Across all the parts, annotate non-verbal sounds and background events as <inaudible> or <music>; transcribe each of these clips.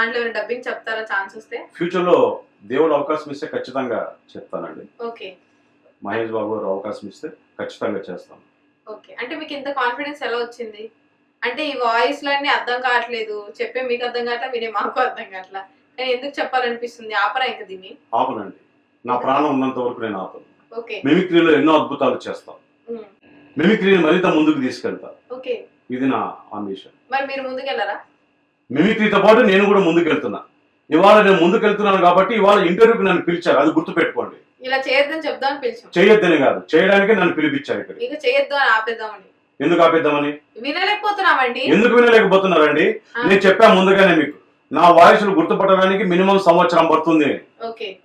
దాంట్లో డబ్బింగ్ చెప్తారా ఛాన్స్ వస్తే? ఫ్యూచర్లో దేవుడు అవకాశం ఇస్తే ఖచ్చితంగా చెప్తానండి. ఓకే. మహేష్ బాబు గారు అవకాశం ఇస్తే ఖచ్చితంగా చేస్తాను ఓకే. అంటే మీకు ఇంత కాన్ఫిడెన్స్ ఎలా వచ్చింది? అంటే ఈ వాయిస్ లన్నీ అర్థం కావట్లేదు. చెప్పే మీకు అర్థం కావట్లా వినే మాకు అర్థం కావట్లా? కానీ ఎందుకు చెప్పాలనిపిస్తుంది? ఆపరా ఇంకా దీన్ని? ఆపనండి. నా ప్రాణం ఉన్నంత వరకు నేను ఆపను. ఓకే. మిమిక్రీలో ఎన్నో అద్భుతాలు చేస్తాను ఉమ్, మిమిక్రీని మరింత ముందుకు తీసుకెళ్తా. ఓకే. ఇది నా అంబిషన్ మరి మీరు ముందుకెళ్ళరా మిమిక్రీతో పాటు నేను కూడా ముందుకు వెళ్తున్నా ఇవాళ నేను ముందుకు వెళ్తున్నాను కాబట్టి ఇవాళ ఇంటర్వ్యూకి నన్ను పిలిచారు. అది గుర్తుపెట్టుకోండి. ఇలా చేయొద్దని చెప్దామని పిలిచాం. చేయొద్దని కాదు. చేయడానికి నన్ను పిలిపించారు ఇక్కడ ఇక చేయొద్దు అని ఆపేద్దామని. ఎందుకు ఆపేద్దామని? వినలేకపోతున్నామండి. ఎందుకు వినలేకపోతున్నారండి. నేను చెప్పా ముందుగానే మీకు. నా వాయిస్ను గుర్తుపట్టడానికి మినిమం సంవత్సరం పడుతుంది. ఓకే.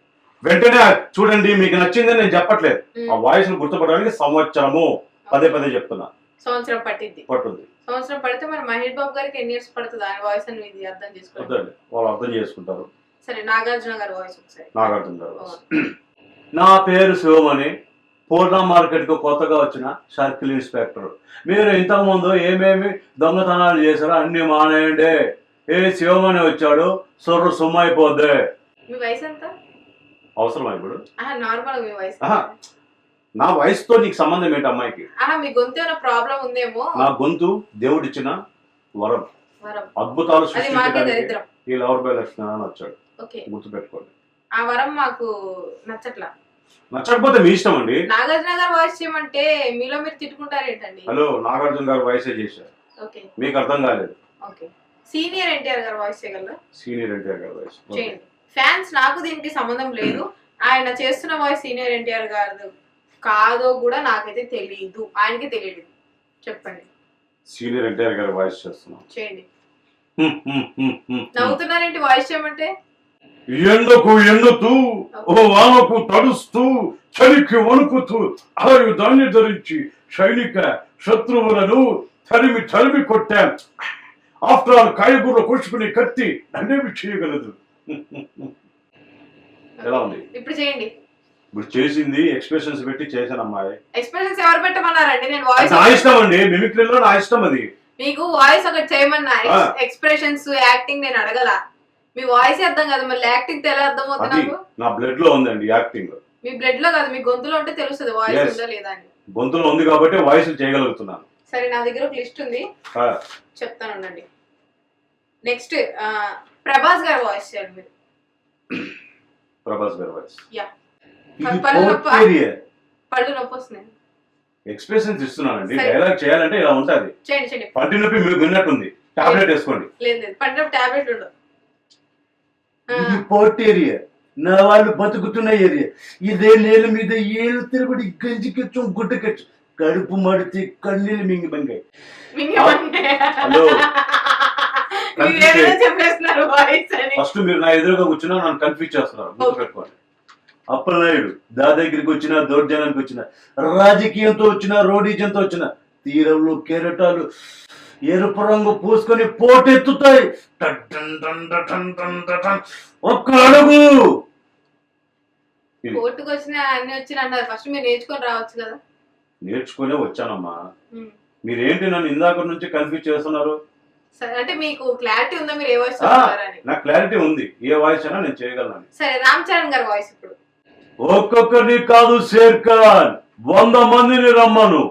వెంటనే చూడండి మీకు నచ్చిందని నేను చెప్పట్లేదు. ఆ వాయిస్ గుర్తుపట్టడానికి సంవత్సరము. పదే పదే చెప్తున్నా. సంవత్సరం పట్టింది పట్టుంది. సంవత్సరం పడితే మరి మహేష్ బాబు గారికి ఎన్ని ఇయర్స్ పడుతుంది? ఆయన వాయిస్ అని ఇది అర్థం చేసుకోండి. వద్దండి. వాళ్ళు అర్థం చేసుకుంటారు. సరే నాగార్జున గారి వాయిస్ ఒకసారి. నాగార్జున గారు నా పేరు శివమణి. పూర్ణ మార్కెట్కు కొత్తగా వచ్చిన సర్కిల్ ఇన్స్పెక్టర్. మీరు ఇంతకుముందు ఏమేమి దొంగతనాలు చేశారో అన్ని మానేయండి. ఏ శివమణి వచ్చాడు సొర్రు సుమ్మ అయిపోద్ది మీ వయసు ఎంత? అవసరమా ఇప్పుడు? నార్మల్ మీ వయసు. నా వయసుతో నీకు సంబంధం ఏంటి అమ్మాయికి? మీ గొంతు ఏమైనా ప్రాబ్లం ఉందేమో? నా గొంతు దేవుడిచ్చిన వరం. వరం. అద్భుతాలు సృష్టించడానికి ఈ లవర్ బై లక్ష్మణ వచ్చాడు. గుర్తుపెట్టుకోండి. ఆ వరం మాకు నచ్చట్లా? నచ్చకపోతే మీ ఇష్టం అండి. నాగార్జున గారు వాయిస్ చేయమంటే మీలో మీరు తిట్టుకుంటారు ఏంటండి హలో నాగార్జున గారు వయసే చేశారు. మీకు అర్థం కాలేదు. ఓకే. సీనియర్ ఎన్టీఆర్ గారు వాయిస్ చేయగలరా? సీనియర్ ఎన్టీఆర్ గారు వయసు. ఫ్యాన్స్ నాకు దీనికి సంబంధం లేదు. <clears throat> ఆయన చేస్తున్న వాయిస్ సీనియర్ ఎన్టీఆర్ గారు కాదో కూడా నాకైతే తెలియదు ఆయనకి తెలియదు చెప్పండి. సీనియర్ ఎన్టీఆర్ గారు వాయిస్ చేస్తున్నాం. చేయండి. నవ్వుతున్నారేంటి వాయిస్ చేయమంటే? ఎండకు ఎండుతూ ఓ వానకు తడుస్తూ చలికి వణుకుతూ ఆయుధాన్ని ధరించి సైనిక శత్రువులను తరిమి తరిమి కొట్టాం. ఆఫ్టర్ ఆల్ కాయగూర కోసుకునే కత్తి నన్నేమి చేయగలదు? ఎలా ఉంది? ఇప్పుడు చేయండి. ఇప్పుడు చేసింది ఎక్స్ప్రెషన్స్ పెట్టి చేశాను అమ్మాయి. ఎక్స్ప్రెషన్స్ ఎవరు పెట్టమన్నారండి? నేను వాయిస్ నా ఇష్టం అండి మిమిక్రీలో నా ఇష్టం అది. మీకు వాయిస్ ఒకటి చేయమన్నా. ఎక్స్ప్రెషన్స్ యాక్టింగ్ నేను అడగల. మీ వాయిస్ అర్థం కదా మళ్ళీ యాక్టింగ్ ఎలా అర్థం అవుతుంది అది నా బ్లడ్లో ఉందండి యాక్టింగ్ మీ బ్లడ్లో కాదు మీ గొంతులో ఉంటే తెలుస్తుంది వాయిస్ Yes. ఉందా లేదా అని. గొంతులో ఉంది కాబట్టి వాయిస్ చేయగలుగుతున్నాను. సరే నా దగ్గర ఒక లిస్ట్ ఉంది. ఆ, చెప్తాను ఉండండి. నెక్స్ట్ ప్రభాస్ గారు వాయిస్ మీరు. ప్రభాస్ గారి వాయిస్ <clears throat> Yeah. ఇది పళ్ళు నొప్ప? పోర్టేరియా. పళ్ళు నొప్పి వస్తున్నాయి. ఎక్స్ప్రెషన్స్ ఇస్తున్నానండి. డైలాగ్ చేయాలంటే ఇలా ఉంటది. చేయండి చేయండి. పంటి నొప్పి మీకు విన్నట్టుంది. టాబ్లెట్ వేసుకోండి. లేదు లేదు. టాబ్లెట్ ఇది పోర్ట్ ఏరియా. నా వాళ్ళు బతుకుతున్న ఏరియా. ఇదే నేల మీద ఏళ్ళు తిరగడి గంజికెచ్చు గుడ్డకెచ్చు కడుపు మడితే కన్నీళ్ళు మింగి బంగాయి. హలో. ఫస్ట్ మీరు నా ఎదురుగా కూర్చున్నా నన్ను కన్ఫ్యూజ్ చేస్తున్నారు. గుర్తుపెట్టుకోండి. అప్పలనాయుడు దా దగ్గరికి వచ్చిన దౌర్జన్యానికి వచ్చిన రాజకీయంతో వచ్చిన రోడీజంతో వచ్చిన తీరంలో కెరటాలు ఎరుపు రంగు పూసుకొని పోటెత్తుతాయి. ఒక్క అడుగు! కోర్టుకు వచ్చిన అన్ని వచ్చిన అన్నారు. ఫస్ట్ మీరు నేర్చుకొని రావచ్చు కదా. నేర్చుకునే వచ్చానమ్మా. మీరేంటి నన్ను ఇందాక నుంచి కన్ఫ్యూజ్ చేస్తున్నారు? సరే అంటే మీకు క్లారిటీ ఉందా? మీరు ఏ వాయిస్ నాకు క్లారిటీ ఉంది. ఏ వాయిస్ అయినా నేను చేయగలను. సరే రామ్ చరణ్ గారి వాయిస్ ఇప్పుడు. ఒక్కొక్కరిని కాదు షేర్ ఖాన్ వంద మందిని రమ్మను.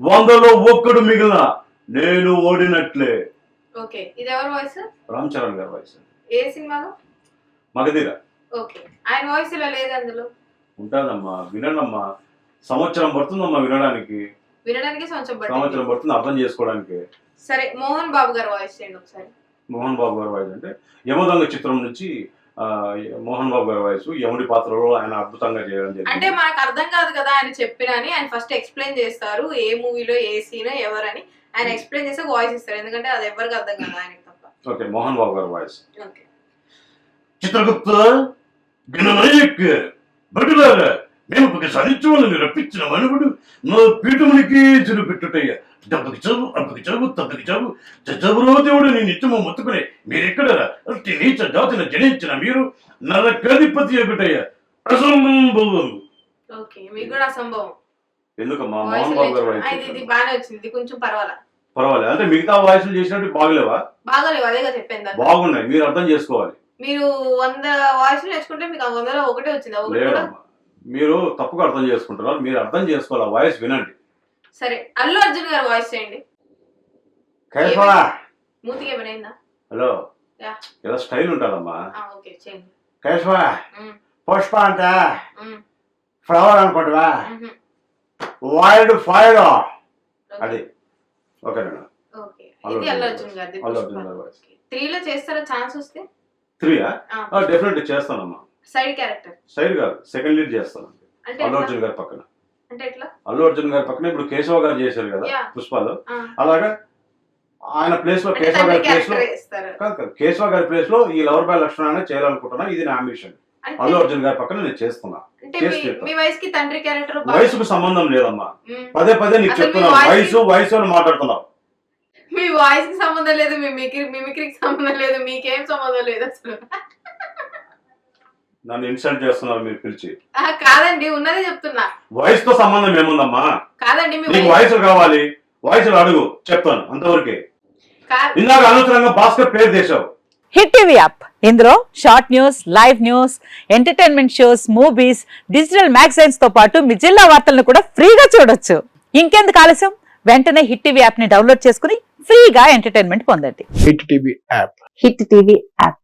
వందలో ఒక్కడు మిగిలిన నేను ఓడినట్లే. ఓకే ఇది ఎవరి వాయిస్? రామ్ చరణ్ గారి వాయిస్. ఏ సినిమాలో? మగధీర. ఓకే ఆయన వాయిస్ ఇలా లేదు అందులో. ఉంటానమ్మా వినమ్మా సంవత్సరం పడుతుందమ్మా వినడానికి. వినడానికి సంవత్సరం పడుతుంది అర్థం చేసుకోవడానికి. సరే మోహన్ బాబు గారి వాయిస్ చేయండి ఒకసారి. మోహన్ బాబు గారి వాయిస్ అంటే యమదొంగ చిత్రం నుంచి మోహన్ బాబు గారి వాయిస్ యముడి పాత్రలో ఆయన అద్భుతంగా చేయడం అంటే జరిగింది మనకు అర్థం కాదు కదా ఆయన చెప్పినని ఆయన ఫస్ట్ ఎక్స్ప్లెయిన్ చేస్తారు ఏ మూవీలో ఏ సీన్ ఎవరని. ఆయన ఎక్స్ప్లెయిన్ చేస్తే వాయిస్ ఇస్తారు. ఎందుకంటే అది ఎవరికి అర్థం కాదు ఆయనకి తప్ప. ఓకే మోహన్ బాబు గారి వాయిస్ ఓకే చిత్రగుప్త గణనాయక్ భటులారా మేము ఒక సరిత్వాలను రప్పించిన మనుగుడు మా పీఠమునికి చెరు పెట్టుటయ్య. డబ్బుకి చదువు అబ్బకి చదువు తబ్బకి చదువు చదువులో దేవుడు నీ నిత్యము మొత్తుకునే మీరెక్కడ నీచ జాతిన జనించిన మీరు నరకాధిపతి ఒకటయ్య అసంభవం. ఎందుకమ్మా? వాయిస్ మోహన్ బాబు గారు కొంచెం పర్వాలేదు. అంటే మిగతా వాయిస్లు చేసినట్టు బాగలేవా? బాగాలేవు. అదేగా చెప్పిందా బాగున్నాయి. మీరు అర్థం చేసుకోవాలి. మీరు వంద వాయిస్ నేర్చుకుంటే మీకు ఆ వందలో ఒకటే వచ్చింది. ఒకటి కూడా లేదమ్మా. మీరు తప్పుగా అర్థం చేసుకుంటున్నారు. మీరు అర్థం చేసుకోవాలి. ఆ వాయిస్ వినండి. సరే అల్లు అర్జున్ గారు వాయిస్ చేయండి. మూతికి ఏమైనా? హలో. ఇలా స్టైల్ ఉంటుందమ్మా. ఉమ్, పుష్ప అంటే. ఫ్లవర్ అనుకుంటువా. Wild fire. అది. ఓకేనా. త్రీలో చేస్తారా? ఛాన్స్ వస్తే? త్రీయా డెఫినెట్ చేస్తానమ్మా. సైడ్ క్యారెక్టర్ సైడ్ కాదు సెకండ్ లీడ్ చేస్తాను. అంటే అల్లు? అర్జున్ గారి పక్కన. అల్లు అర్జున్ గారి పక్కన ఇప్పుడు కేశవ గారు చేశారు కదా. పుష్పాలు. అలాగా ఆయన ప్లేస్లో కేశవ గారి ప్లేస్లో కాదు కాదు కేశవ గారి ప్లేస్లో ఈ లవర్ బాయ్ లక్షణాన్ని చేయాలనుకుంటున్నా ఇది నా అంబిషన్ అల్లు అర్జున్ గారి పక్కన నేను చేస్తున్నా. వయసుకి సంబంధం లేదమ్మా. పదే పదే నీకు voice- వయసు వయసు అని మాట్లాడుతున్నావు. మీ వాయిస్కి సంబంధం లేదు మీ మిమిక్రీ మిమిక్రీకి సంబంధం లేదు మీకేం సంబంధం లేదు అసలు? నన్ను ఇన్సల్ట్ చేస్తున్నారు మీరు పిలిచి. ఆ, కాదండి ఉన్నదే చెప్తున్నా. వయసుతో సంబంధం ఏముందమ్మా? కాదండి మీ నీకు వయసు వయసు కావాలి. వయసులు అడుగు చెప్తాను అంతవరకే. ఇందాక అనవసరంగా భాస్కర్ పేరు చేశావు. Hit TV app. ఇందులో short news live news entertainment shows movies digital మ్యాగజైన్స్తో పాటు మీ జిల్లా వార్తలను కూడా ఫ్రీగా చూడొచ్చు. ఇంకెందుకు ఆలస్యం? వెంటనే హిట్ టీవీ యాప్ని డౌన్లోడ్ చేసుకుని ఫ్రీగా ఎంటర్టైన్మెంట్ పొందండి. Hit TV app. Hit TV app.